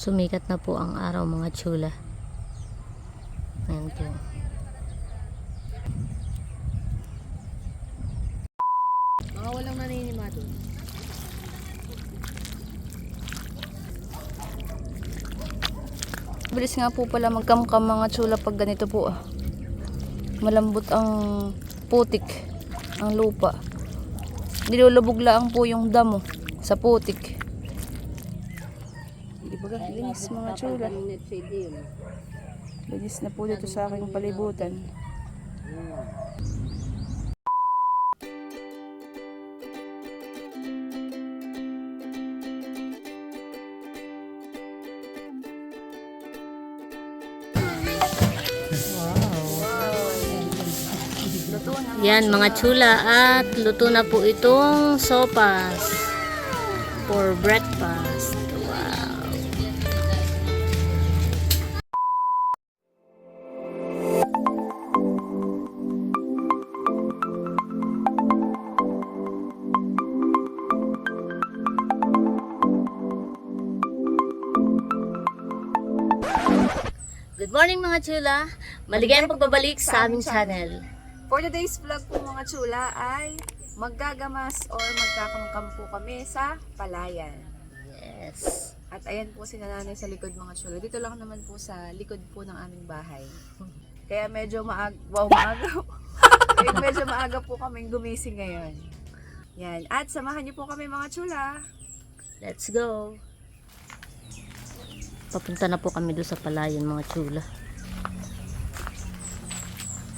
Sumikat na po ang araw mga chula. Ayan po. Mga walang naninimado. Bilis nga po pala magkamkam mga tsula pag ganito po ah. Malambot ang putik, ang lupa. Nilulubog lang po yung damo sa putik. Ga? Linis mga yun. Linis na po dito sa aking palibutan. Yan mga chula at luto na po itong sopas for breakfast. Mga chula. Maligayang pagbabalik sa aming channel. For today's vlog po mga tsula ay maggagamas or magkakamkam po kami sa palayan. Yes. At ayan po si nanay sa likod mga tsula. Dito lang naman po sa likod po ng aming bahay. Kaya medyo maag... Wow, maaga. Kaya medyo maaga po kaming gumising ngayon. Yan. At samahan niyo po kami mga tsula. Let's go. Papunta na po kami doon sa palayan mga chula.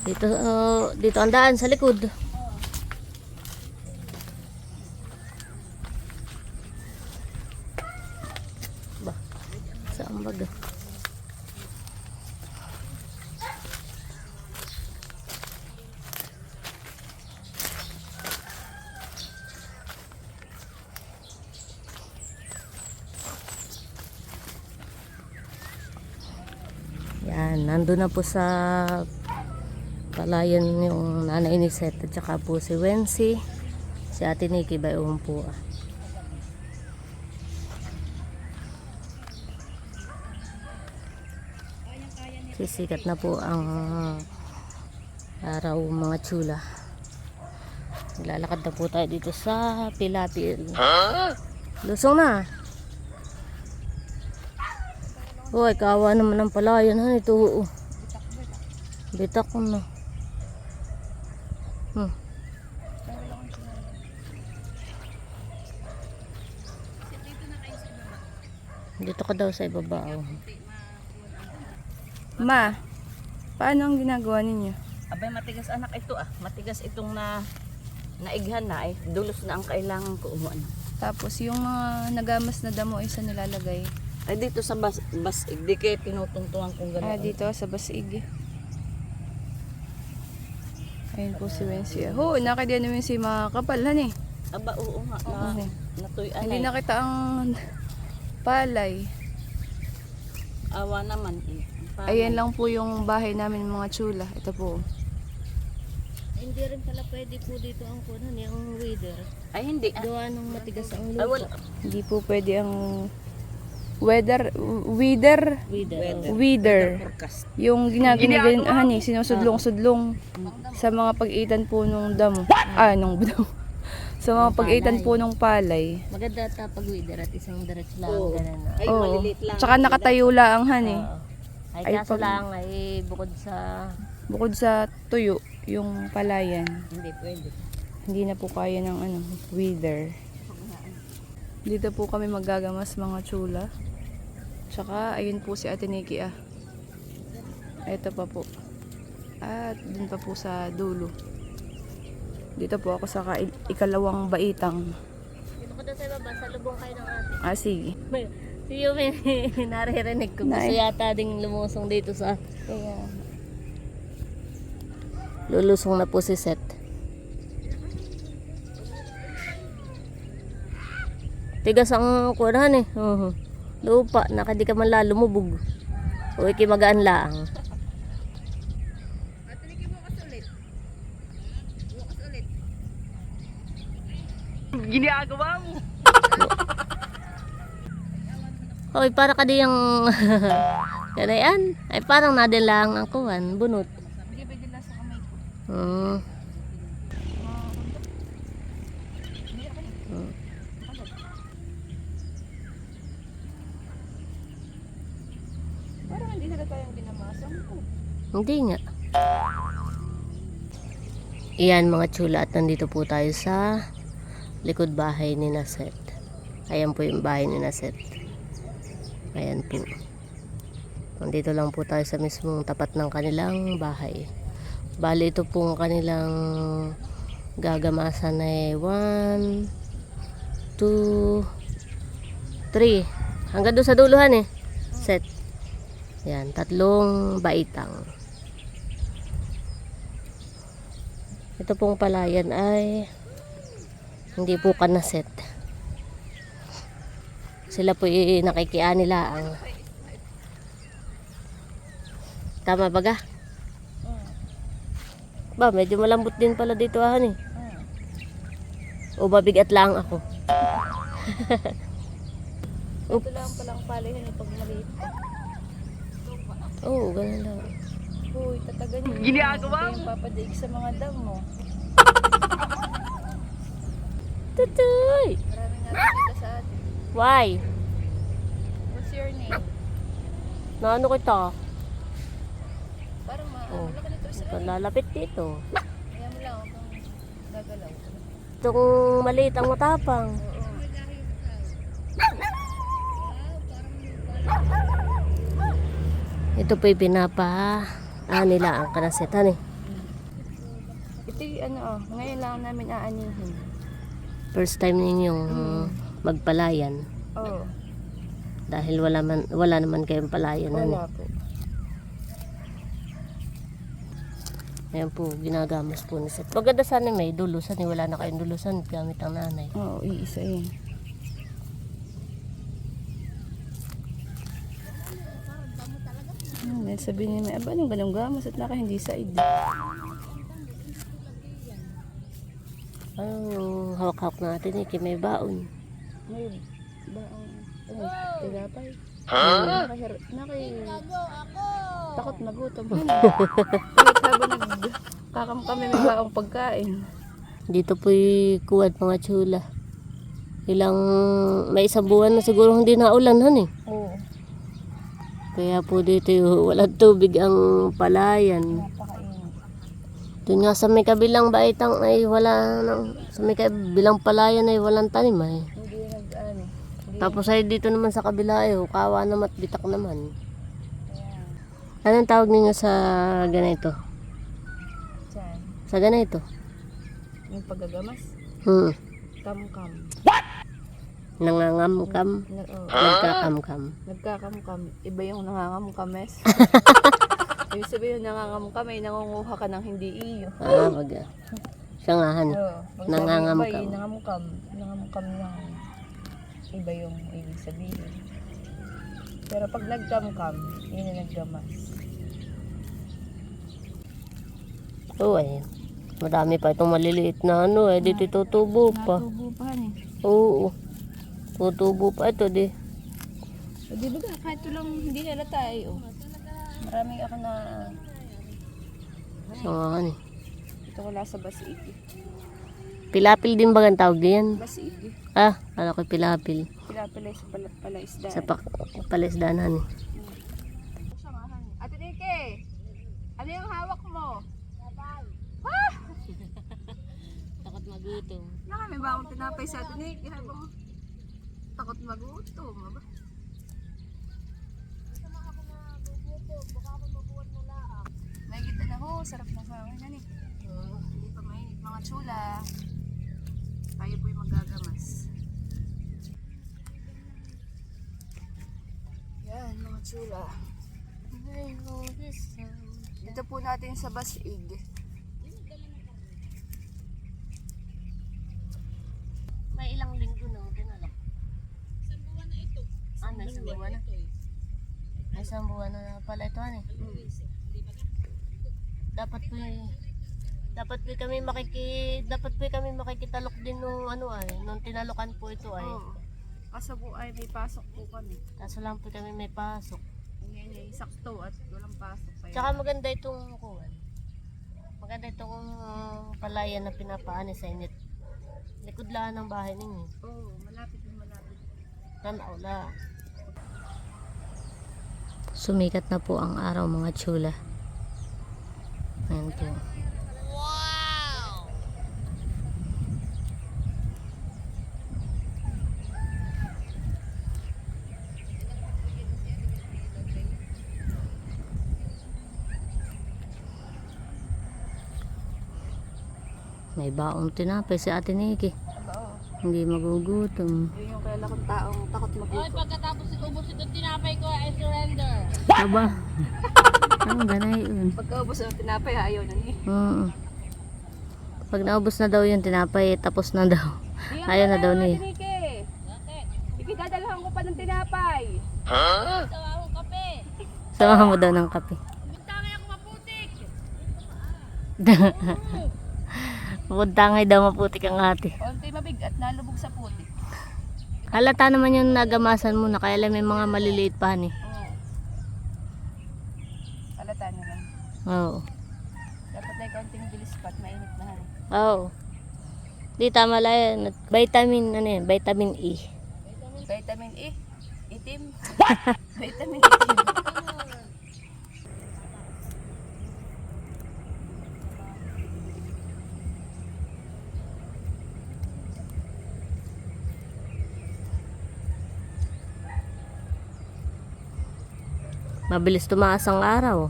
Dito, uh, dito ang daan sa likod. Ba, saan baga? Yan, nandun na po sa palayan yung nanay ni Seth at saka po si Wency, si Ate Nikki Bayong po. ah. Sisikat na po ang araw mga chula. Lalakad na po tayo dito sa Pilapil. Lusong na. Uy, kawa naman ang palayan ito. Bitak ko na. Hmm. Dito ka daw sa ibaba. Oh. Ma, paano ang ginagawa ninyo? Abay, matigas anak ito ah. Matigas itong na naighan na eh. Dulos na ang kailangan ko umuan. Tapos yung mga nagamas na damo ay saan nilalagay? Ay dito sa bas, bas di kayo tinutungtungan kung Ah, gano'n. dito sa basig. Ayun po si Wency. Ho, nakadiyan namin si mga kapalhan eh. Aba, oo nga. Na, Oo. natuyan Hindi eh. nakita ang palay. Awa naman eh. Paano? Ayan lang po yung bahay namin mga tsula. Ito po. Hindi rin pala pwede po dito ang kunan, yung weather. Ay hindi. Ah. Gawa ng matigas ang Ay, wala. Hindi po pwede ang weather, weather, Weather. weather. Yung ginaganahan eh, sinusudlong-sudlong sa mga pag-itan po nung damo. Ah, nung damo. sa mga pag-itan po nung palay. Maganda ta pag weather at isang diretso lang Oo. ganun na. Ay, Oo. maliliit lang. Tsaka nakatayo lang han eh. Ay, Ay, kaso pag- lang ay bukod sa Bukod sa tuyo, yung palayan. Hindi pwede. Hindi na po kaya ng ano, weather. Dito po kami magagamas mga tsula. Tsaka, ayun po si Ate Nikki ah. Ito pa po. At dun pa po sa dulo. Dito po ako sa ka- ikalawang baitang. dito ko daw sa baba, sa lubong kayo ng ate. Ah, sige. Si Yumi, naririnig ko. Gusto yata ding lumusong dito sa... Kaya, Lulusong na po si Seth. Tigas ang kunahan eh. Mhm. Lupa, nakadi ka man lalumubog. O iki magaan lang. Ginagawa mo. Hoy, para ka di yung... Kanayan? Ay, parang nadin lang ang kuwan, bunot. Hindi pwede lang sa kamay ko. Hmm. Parang hindi na tayong ginamasang ko. Hindi nga. Iyan mga chula at nandito po tayo sa likod bahay ni Naset. Ayan po yung bahay ni Naset. Ayan po. Nandito lang po tayo sa mismong tapat ng kanilang bahay. Bali ito pong kanilang gagamasan ay 1, 2, 3. Hanggang doon sa duluhan eh. Set. Yan, tatlong baitang. Ito pong palayan ay hindi po kanaset. Sila po i- nakikiani laang. Tama ba ga? Ba, medyo malambot din pala dito ah ni. O mabigat lang ako. Ito lang palang palayan yung pag maliit. Oo, ganun lang. Uy, tatagan niyo. Ginagawa mo. Yung sa mga dam mo. Tutoy! Marami nga nakita sa atin. Why? What's your name? Naano kita? Parang ma Oh. ka nito. Ito lalapit dito. Kaya mo lang kung gagalaw. Itong maliit ang matapang. Ito po yung pinapa ah, nila ang kanasetan eh. Ito yung ano, oh, ngayon lang namin aanihin. First time ninyong magpalayan. Oo, oh, Dahil wala, man, wala naman kayong palayan. Ano. wala po. Ayan po, ginagamas po ni Seth. Maganda sana may dulusan eh. Wala na kayong dulusan gamit ang nanay. Oo, iisa yun. Hmm, dahil sabihin niya, aba, anong ganong gamas at naka hindi sa id. Anong hawak-hawak natin eh? Kaya may baon. Ngayon, ba ang, ano, tilapay. Ha? Nakahir, naki, takot magutom. Kahit habang nagkakam kami may baong pagkain. Dito po'y kuwad mga chula. Ilang, may isang buwan na siguro hindi naulan han eh. Oo, Kaya po dito yung walang tubig ang palayan. Doon nga sa may kabilang baitang ay wala nang, sa may kabilang palayan ay walang tanim ay. Hindi nag, ano, Tapos ay dito naman sa kabila ay oh, kawa naman at bitak naman. Anong tawag ninyo sa ganito? dyan, Sa ganito? yung paggagamas, Hmm. kam-kam. Nangangamkam. Oh, Nagkakamkam. nagkakamkam. Iba yung nangangamkames. Ibig sabihin yung nangangamkam ay nangunguha ka ng hindi iyo. Ah, baga. Siya nga han. Oo. Nangangamkam. eh, nangamukam. Nangamukam lang. Iba yung ibig sabihin. Pero pag nagkamkam, yun yung naggamas. Oo eh. Madami pa itong maliliit na ano eh. Dito tutubo pa. Natubo pa eh. Oo. Tutubo pa ito di. O di ba ka, kahit ito lang hindi halata eh. Oh. Marami ako na, han eh. ito wala sa basiig. eh. Pilapil din ba ang tawag diyan? Basiig eh. Ah, ala ko pilapil. Pinapalay sa pala, pala isda. Sa pak palisdanan eh. Ate Nike, ano yung hawak mo? Takot magutom. Naka, may bakong tinapay sa atin eh. Habang takot magutom. Aba. May kita na ho. Sarap na sa akin. Eh. Hindi pa mainit. Mga chula. Tayo po'y magagamas. Yan, mga chula. Dito po natin sa Basig. May ilang linggo na tinalak. Isang buwan na ito. Ah, na isang buwan na. Isang buwan na pala ito, ano eh. Dapat po dapat po kami makiki dapat po kami makikitalok din nung ano ay nung tinalokan po ito ay Oo. Kaso po ay may pasok po kami. Kaso lang po kami may pasok. Ngayon ay sakto at walang pasok. Kaya Tsaka maganda itong kuwan. Maganda itong uh, palayan na pinapaani sa init. Likod lang ng bahay ninyo. Oo, malapit na malapit. Tanaw na. Sumikat na po ang araw mga tsula. Ayan po. May baong tinapay si Ate Nikki. Hindi magugutom. Yun yung kaya kong taong takot mag pagkatapos ubos itong tinapay ko, I surrender. Aba. Ang ganay yun. Pagkaubos ng tinapay, ayaw na niya. Oo. Pag naubos na daw yung tinapay, tapos na daw. Ayaw na daw niya. Ikidadalahan ko pa ng tinapay. Sawa akong kape. Samahan mo daw ng kape. Bintangay ako maputik. Puntangay daw maputik ang ate. Konti mabigat, nalubog sa putik. Halata naman yung nagamasan mo na kaya lang may mga maliliit pa ni. Oo. Halata naman. Oo. Dapat ay konting bilis pa at mainit na. han. Oo. Di tama lang yan. Vitamin, ano yan? Vitamin E. Vitamin E. Itim. Vitamin itim. Mabilis tumaas ang araw.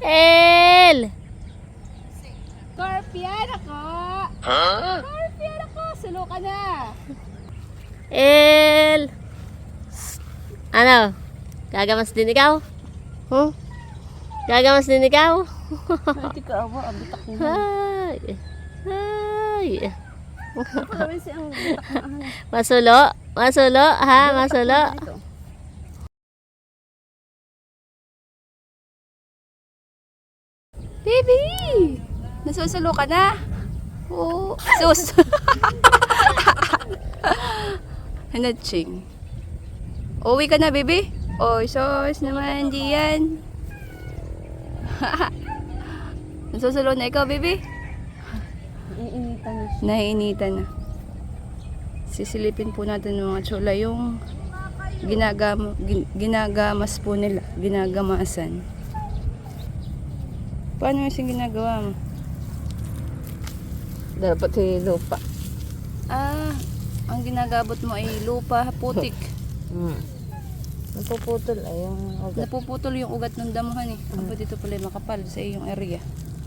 El! Scorpion ako! Scorpion ako! Sulo ka na! El! Ano? Gagamas din ikaw? Huh? Gagamas din ikaw? Hindi ka awa, ang bitak mo. Ay! Ay! Kawin si ang bitak mo. Masulo? Masulo? Ha? Masulo? Nasusulo ka na? Oo. Sus! Hanaching. Uwi ka na, baby? Oy, sos naman, diyan. Nasusulo na ikaw, baby? Iinitan niya siya. Naiinitan na. Sisilipin po natin ng mga tsula yung ginagam, gin- ginagamas po nila. Ginagamasan. Paano yung ginagawa mo? Dapat si lupa. Ah, ang ginagabot mo ay lupa, putik. Hmm. Napuputol ay yung ugat. Napuputol yung ugat ng damuhan eh. Ang dito pala yung makapal sa iyong area.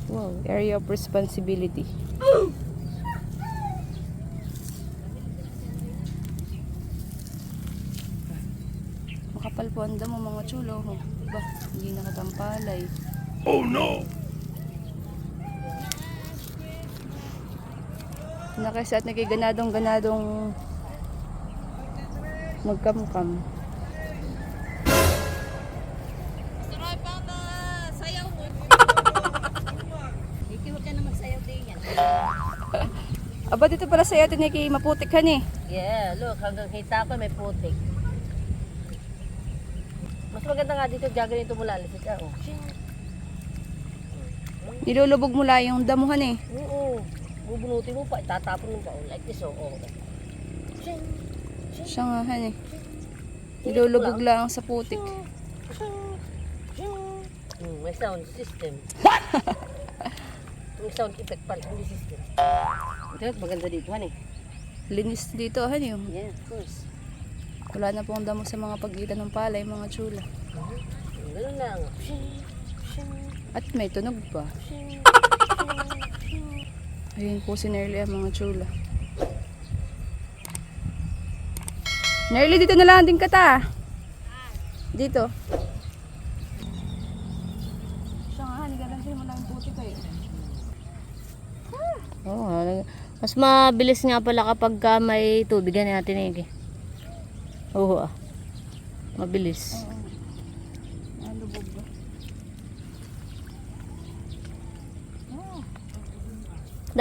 Wow. Area of responsibility. Makapal po ang damo mga chulo. ho. Ba, hindi nakatampalay. Oh no! Ka na magsayaw din yan. Aba dito pala sa'yo, tiniki maputik ka ni. Yeah, look, hanggang kita ko may putik. Mas maganda nga dito, diyan ganito mula alis ka. Oh. Nilulubog mo lang yung damuhan eh. Oo. Bubunutin mo pa, itatapon mo pa. Oh, like this, oh. oh. Shing, Siya nga han eh. Nilulubog lang sa putik. Hmm, may sound system. may sound effect pala, hindi system. Ito, maganda dito, han eh. Linis dito han eh. Yeah, of course. Wala na pong damo sa mga pagitan ng palay, mga chula. Hmm, Ganun lang. At may tunog pa. Ayun po si Nerly ang mga chula. Nerly, dito na lang din ka ta. Dito. Siya nga, nigalansin mo lang yung putik kayo. Oo. oh, mas mabilis nga pala kapag ka may tubig yan natin eh. Oo ah. Mabilis.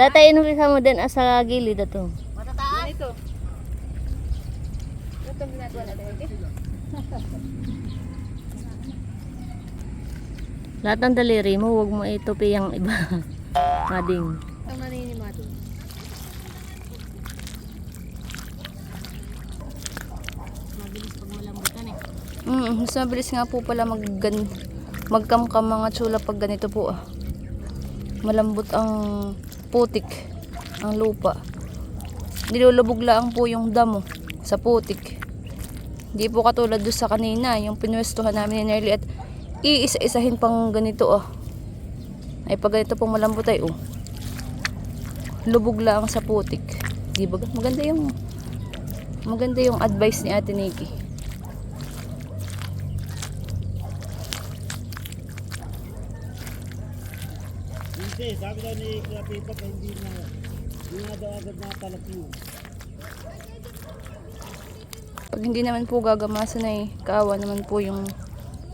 Dati inumpisa mo din ah, sa gilid ito. Matataas? dito. Ito ang ginagawa natin. Lahat ng daliri mo, huwag mo itupi ang iba. Mading. Ang naninimati. Mabilis pag malambutan eh. Mm, mas mabilis nga po pala maggan magkamkam mga tsula pag ganito po ah. Malambot ang putik, ang lupa. Nilulubog lang po yung damo sa putik. Hindi po katulad doon sa kanina, yung pinwestuhan namin ni Nerly at iisa-isahin pang ganito ah. Ay pag ganito pong malambot ay oh. Lubog lang sa putik. Di ba? Maganda yung maganda yung advice ni Ate Nikki. Hindi, sabi daw ni Kuya Pipat na hindi na hindi na daw agad nakatalak yun. Pag hindi naman po gagamasan ay kawa naman po yung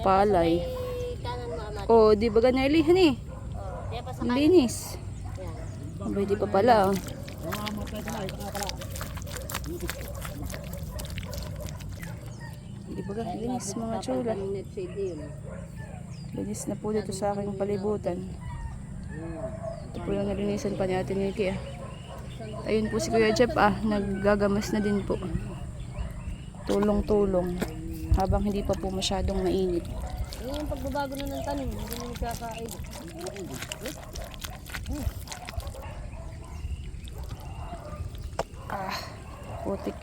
palay. Amat. Oh, di ba ganyan eh? Oh, kaya pa sa Ang linis. Abay, di pa pala. Di ba ganyan? Linis mga tsura. Linis na po dito sa aking palibutan. Ito po yung nalinisan pa ni Ate Nikki ah. Ayun po si Kuya Jeff ah, naggagamas na din po. Tulong-tulong. Habang hindi pa po masyadong mainit. Yung pagbabago na ng tanim, hindi na nagkakain. Ah, putik.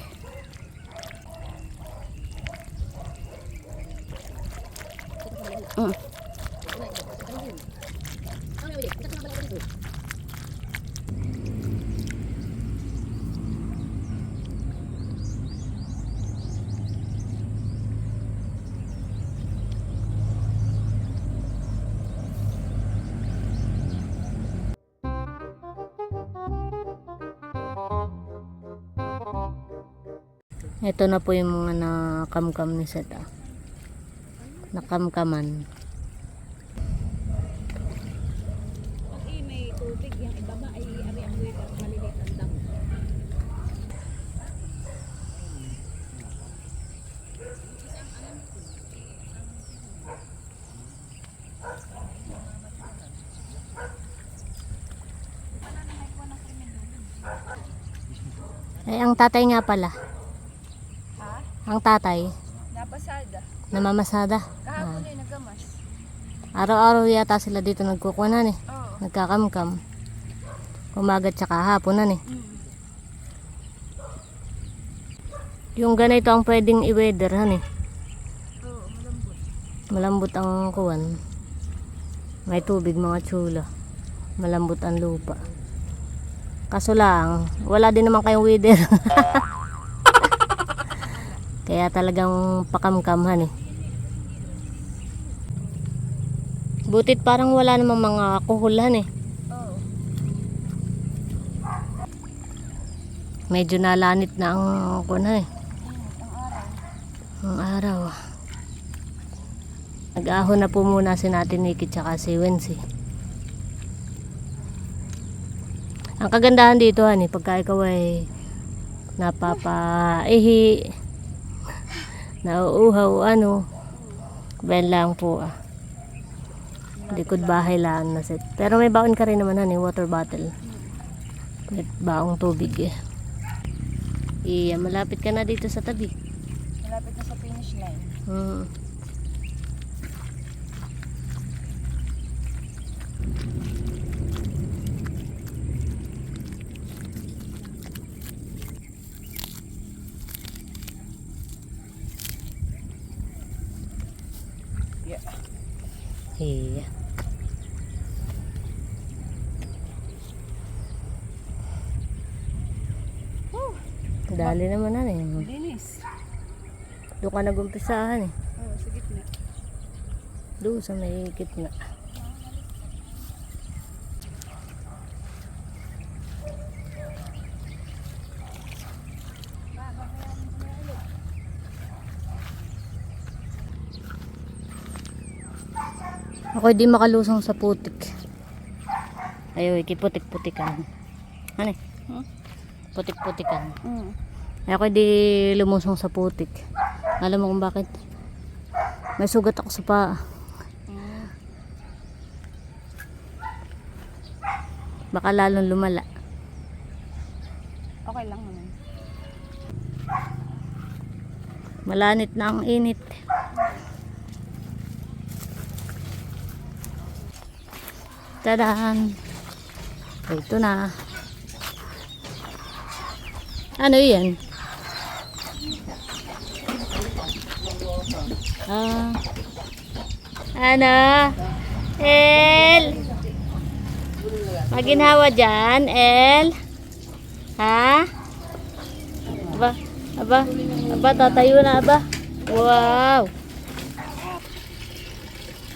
Mm. Ito na po yung mga nakamkam ni Seth ah. Nakamkaman. Ay ang tatay nga pala. Ang tatay, Napasada. namamasada. Kahapon eh, nagamas. Araw-araw yata sila dito nagkukunan eh. Oo. Nagkakamkam. Umagat tsaka hapunan eh. Yung ganito ang pwedeng i-weather han eh. Oo, malambot. Malambot ang kuwan. May tubig mga tsula. Malambot ang lupa. Kaso lang, wala din naman kayong weather. Kaya talagang pakamkamhan eh. Butit parang wala namang mga kuhulhan eh. Medyo nalanit na ang kuna eh. Ang araw. Nag-ahon na po muna si natin Nikki tsaka si Wensi. Ang kagandahan dito hani, pagka ikaw ay napapaihi, nauuhaw ano, ben lang po ah. Likod bahay lang na set. Pero may baon ka rin naman hani, water bottle. May baong tubig eh. Iya, malapit ka na dito sa tabi. Malapit na sa finish line. Hmm. Iya. Dali naman na eh. Linis. Doon ka nagumpisahan eh. Oo, sa gitna. Doon sa may gitna. Ako di makalusong sa putik. Ayaw, ikiputik-putikan. Ano eh? Huh? Putik-putikan. Mm. Ay ako di lumusong sa putik. Alam mo kung bakit? May sugat ako sa paa. Baka lalong lumala. Okay lang naman. Malanit na ang init. Tadaan. Ito na. Ano yan? Ah. Ano? El? Maginhawa dyan, El? Ha? Aba, aba, aba, tatayo na, aba. Wow!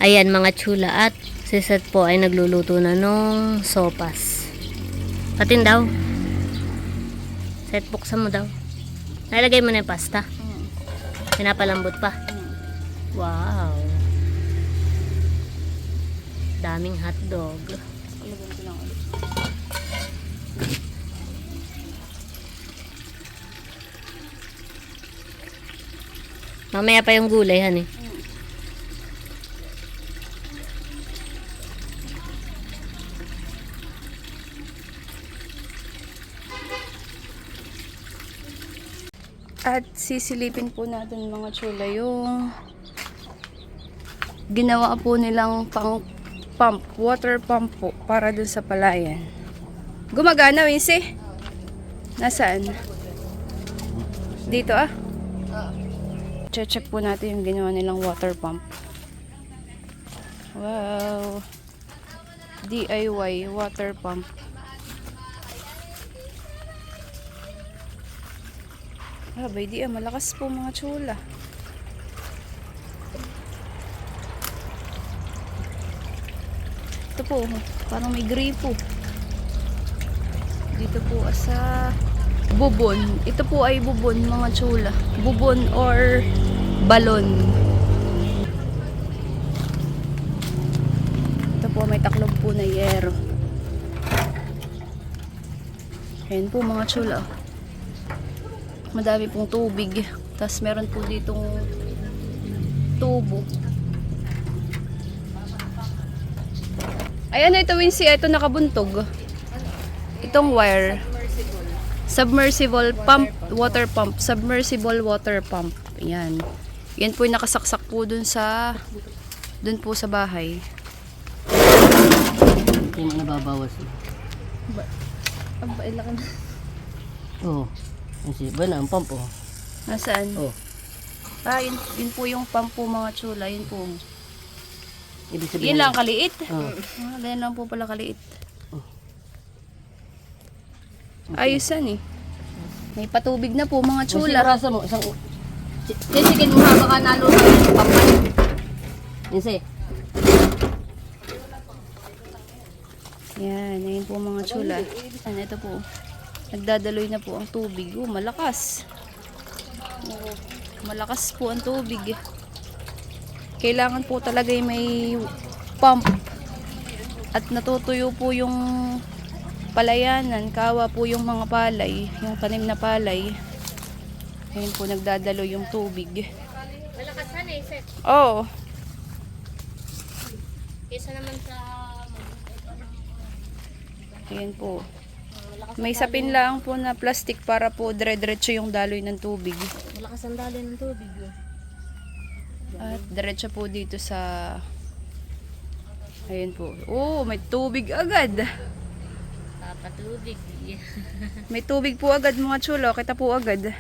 Ayan mga chula at si Seth po ay nagluluto na nung sopas. Patin daw. Seth, buksan mo daw. Nalagay mo na yung pasta. Pinapalambot pa. Wow! Daming hotdog. Mamaya pa yung gulay, han At sisilipin po natin mga chula yung ginawa po nilang pang pump, water pump po para dun sa palayan. Gumagana, Wincy? Nasaan? Dito ah? Check po natin yung ginawa nilang water pump. Wow. DIY water pump. Ah, bay di ah, malakas po mga chula. Ito po, parang may gripo. Dito po ah, sa bubon. Ito po ay bubon mga chula. Bubon or balon. Ito po may taklob po na yero. Ayan po mga chula. Madami pong tubig. Tapos meron po ditong tubo. Ayan na ito Wincy, ito nakabuntog. Itong wire. Submersible pump, water pump. Submersible water pump. Ayan. Yan po yung nakasaksak po dun sa dun po sa bahay. Ito yung nababawas. Aba, ilaka na. Oo. Oh. Kasi ba na ang pump oh. Nasaan? Oh. Ah, yun, yun po yung pump po mga chula. Yun po. Ibig sabihin. Yun lang kaliit. Oh. Ah, ganyan lang po pala kaliit. Ayusan eh. May patubig na po mga Chula. rasa mo isang Sisigin mo ha baka naluto yung pampay. Inse. Yan, ayun po mga chula. Yan, ito po. Nagdadaloy na po ang tubig. Oh, malakas. Oh, malakas po ang tubig. Kailangan po talaga yung may pump. At natutuyo po yung palayanan. Kawa po yung mga palay. Yung tanim na palay. Ayun po, nagdadalo yung tubig. Malakasan eh, Seth. Oo. Kesa naman sa Ayan po. May sapin lang po na plastic para po dire-diretso yung daloy ng tubig. malakas ang dali ng tubig. eh. At diretso po dito sa... Ayan po. Oh, may tubig agad. Papatubig. May tubig po agad mga chulo. Kita po agad.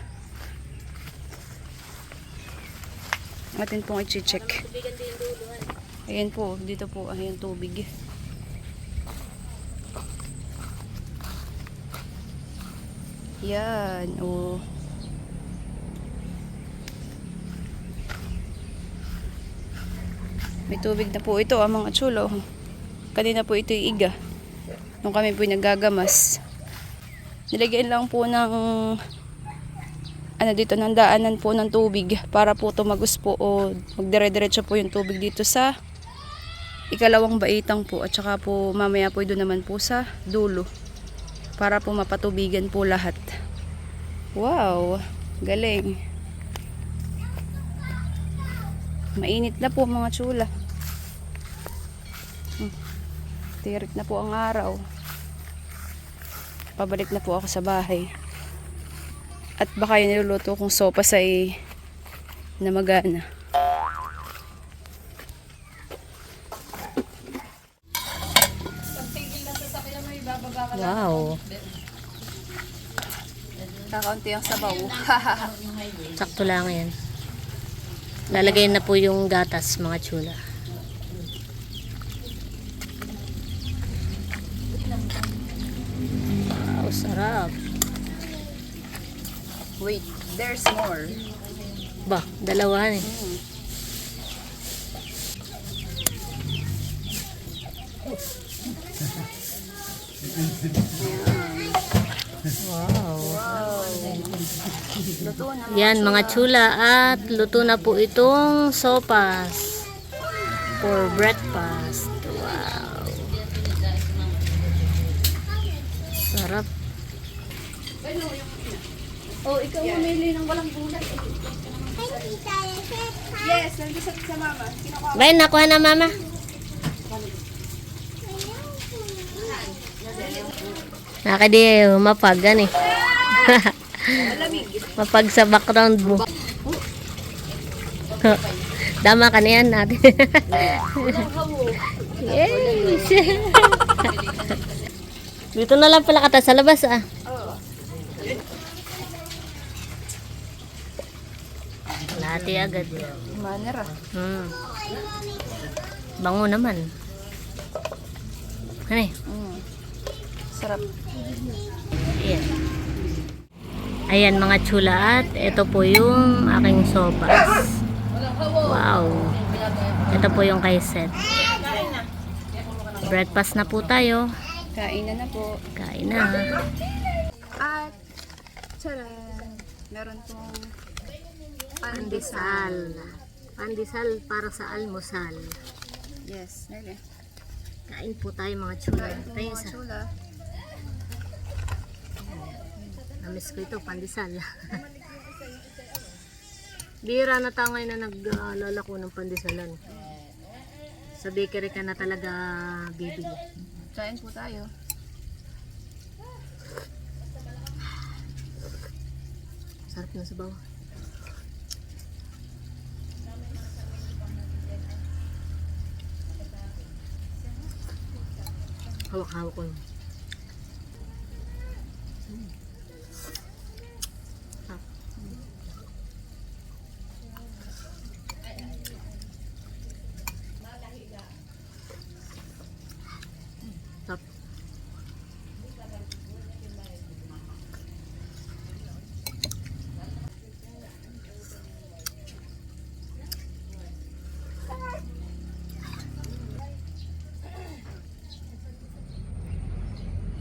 Atin pong i-check. Ayan po. Dito po. Ayan tubig. Yan. Oh. May tubig na po ito ang mga chulo. Kanina po ito yung iga. Nung kami po nagagamas. Nilagyan lang po ng ano dito ng daanan po ng tubig para po tumagos po o magdire-diretso po yung tubig dito sa ikalawang baitang po at saka po mamaya po doon naman po sa dulo. Para po mapatubigan po lahat. Wow, galing. Mainit na po mga chula. Hmm. Tirik na po ang araw. Pabalik na po ako sa bahay. At baka yung niluluto kong sopas ay namagana. Wow. Kakaunti ang sabaw. Sakto lang yan. Lalagay na po yung gatas, mga chula. Wow, sarap. Wait, there's more. Ba, dalawa eh. Wow. Luto na. Yan mga chula at luto na po itong sopas for breakfast. Wow. Sarap. Oh, ikaw mamili ng walang gulay. Yes, nandun sa, sa mama. Kinukuha Bay, nakuha na mama. Nakadi, mapag gan eh. mapag sa background mo. Dama ka na yan natin. yes. Dito na lang pala kata sa labas ah. Lati agad. Manner ah. Hmm. Bango naman. Ano eh? Mm. Sarap. Ayan. Ayan mga chula at ito po yung aking sopas. Wow. Ito po yung kay Seth. Breakfast na po tayo. Kain na na po. Kain na. At, charan! Meron pong Pandesal. Pandesal para sa almusal. Yes, Nele. Kain po tayo mga chula. Kain po Tayo mga chula. Namiss ko ito, pandesal. Bira na tayo ngayon na naglalako ng pandesalan. Sa bakery ka na talaga bibili. Kain po tayo. Sarap na sa bawah. Hawak-hawak ko. yun. Mm. Sarap. Sarap.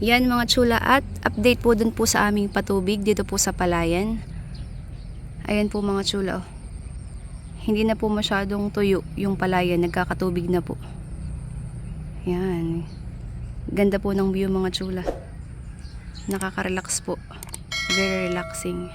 Yan mga chula at update po dun po sa aming patubig dito po sa Palayan. Ayan po mga chula. Oh. Hindi na po masyadong tuyo yung Palayan, nagkakatubig na po. Yan. Ganda po ng view mga chula. Nakaka-relax po. Very relaxing.